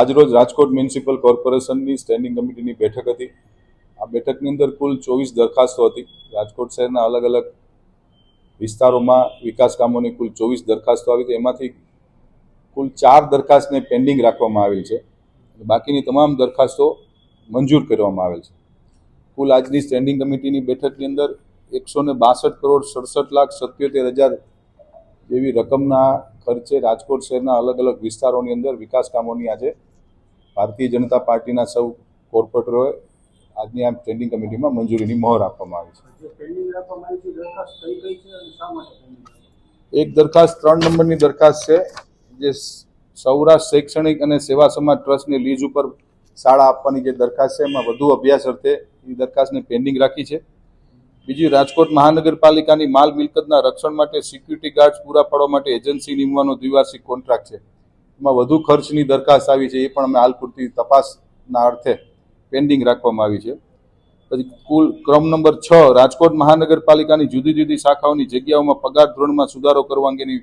આજરોજ રાજકોટ મ્યુનિસિપલ કોર્પોરેશનની સ્ટેન્ડિંગ કમિટીની બેઠક હતી. આ બેઠકની અંદર કુલ ચોવીસ દરખાસ્તો હતી. રાજકોટ શહેરના અલગ અલગ વિસ્તારોમાં વિકાસ કામોની કુલ ચોવીસ દરખાસ્તો આવી હતી. એમાંથી કુલ ચાર દરખાસ્તને પેન્ડિંગ રાખવામાં આવેલ છે. બાકીની તમામ દરખાસ્તો મંજૂર કરવામાં આવેલ છે. કુલ આજની સ્ટેન્ડિંગ કમિટીની બેઠકની અંદર એકસો ને બાસઠ કરોડ સડસઠ લાખ સત્યોતેર હજાર જેવી રકમના ખર્ચે રાજકોટ શહેરના અલગ અલગ વિસ્તારોની અંદર વિકાસ કામોની આજે ભારતીય જનતા પાર્ટીના સૌ કોર્પોરેટરોએ આજની આ સ્ટેન્ડિંગ કમિટીમાં મંજૂરીની મહોર આપવામાં આવી છે? એક દરખાસ્ત ત્રણ નંબરની દરખાસ્ત છે જે સૌરાષ્ટ્ર શૈક્ષણિક અને સેવા સમાજ ટ્રસ્ટની લીઝ ઉપર શાળા આપવાની જે દરખાસ્ત છે એમાં વધુ અભ્યાસ અર્થે એ દરખાસ્તને પેન્ડિંગ રાખી છે. બીજી રાજકોટ મહાનગરપાલિકાની માલ મિલકતના રક્ષણ માટે સિક્યુરિટી ગાર્ડ્સ પૂરા પાડવા માટે એજન્સી નીમવાનો દ્વિવાર્ષિક કોન્ટ્રાક્ટ છે. એમાં વધુ ખર્ચની દરખાસ્ત આવી છે, એ પણ અમે હાલ પૂરતી તપાસના અર્થે પેન્ડિંગ રાખવામાં આવી છે. પછી કુલ ક્રમ નંબર છ, રાજકોટ મહાનગરપાલિકાની જુદી જુદી શાખાઓની જગ્યાઓમાં પગાર ધોરણમાં સુધારો કરવા અંગેની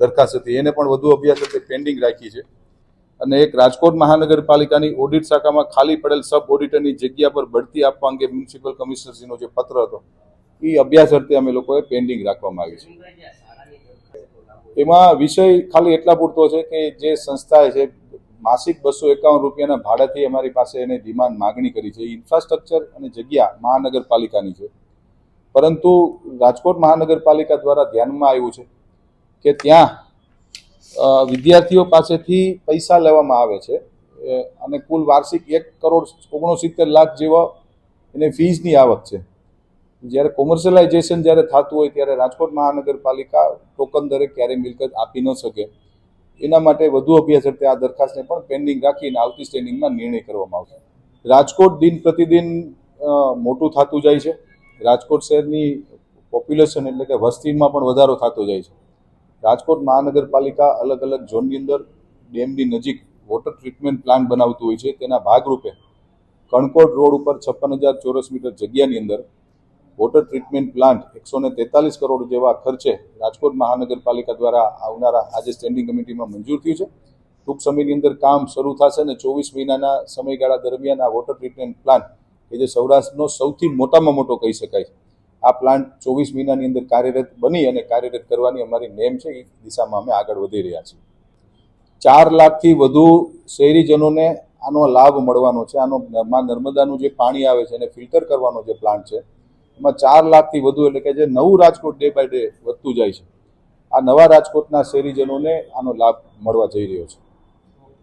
દરખાસ્ત હતી. એને પણ વધુ અભ્યાસ પેન્ડિંગ રાખી છે. અને એક રાજકોટ મહાનગરપાલિકાની ઓડિટ શાખામાં ખાલી પડેલ સબ ઓડિટરની જગ્યા પર બઢતી આપવા અંગે મ્યુનિસિપલ કમિશનરશ્રીનો જે પત્ર હતો એ અભ્યાસ અર્થે અમે લોકોએ પેન્ડિંગ રાખવામાં આવી છે. એમાં વિષય ખાલી એટલા પૂરતો છે કે જે સંસ્થાએ છે, માસિક બસો એકાવન રૂપિયાના ભાડાથી અમારી પાસે એને ડિમાન્ડ માગણી કરી છે. ઇન્ફ્રાસ્ટ્રક્ચર અને જગ્યા મહાનગરપાલિકાની છે. પરંતુ રાજકોટ મહાનગરપાલિકા દ્વારા ધ્યાનમાં આવ્યું છે કે ત્યાં વિદ્યાર્થીઓ પાસેથી પૈસા લેવામાં આવે છે. અને કુલ વાર્ષિક એક કરોડ ઓગણસિત્તેર લાખ જેવા એને ફીઝની આવક છે. જ્યારે કોમર્શિયલાઇઝેશન જ્યારે થતું હોય ત્યારે રાજકોટ મહાનગરપાલિકા ટોકન દરે ક્યારેય મિલકત આપી ન શકે. એના માટે વધુ અભ્યાસ અર્થે આ દરખાસ્તને પણ પેન્ડિંગ રાખીને આવતી સ્ટેન્ડિંગમાં નિર્ણય કરવામાં આવશે. રાજકોટ દિન પ્રતિદિન મોટું થતું જાય છે. રાજકોટ શહેરની પોપ્યુલેશન એટલે કે વસ્તીમાં પણ વધારો થતો જાય છે. રાજકોટ મહાનગરપાલિકા અલગ અલગ ઝોનની અંદર ડેમની નજીક વોટર ટ્રીટમેન્ટ પ્લાન્ટ બનાવતું હોય છે. તેના ભાગરૂપે કણકોટ રોડ ઉપર છપ્પન હજાર ચોરસ મીટર જગ્યાની અંદર વોટર ટ્રીટમેન્ટ પ્લાન્ટ એકસો ને તેતાલીસ કરોડ જેવા ખર્ચે રાજકોટ મહાનગરપાલિકા દ્વારા આવનારા આજે સ્ટેન્ડિંગ કમિટીમાં મંજૂર થયું છે. ટૂંક સમયની અંદર કામ શરૂ થશે અને ચોવીસ મહિનાના સમયગાળા દરમિયાન આ વોટર ટ્રીટમેન્ટ પ્લાન્ટ કે જે સૌરાષ્ટ્રનો સૌથી મોટામાં મોટો કહી શકાય આ પ્લાન્ટ ચોવીસ મહિનાની અંદર કાર્યરત બની અને કાર્યરત કરવાની અમારી નેમ છે, એ દિશામાં અમે આગળ વધી રહ્યા છીએ. ચાર લાખથી વધુ શહેરીજનોને આનો લાભ મળવાનો છે. આનો માં નર્મદાનું જે પાણી આવે છે, એને ફિલ્ટર કરવાનો જે પ્લાન્ટ છે, એમાં ચાર લાખથી વધુ એટલે કે જે નવું રાજકોટ ડે બાય ડે વધતું જાય છે. આ નવા રાજકોટના શહેરીજનોને આનો લાભ મળવા જઈ રહ્યો છે.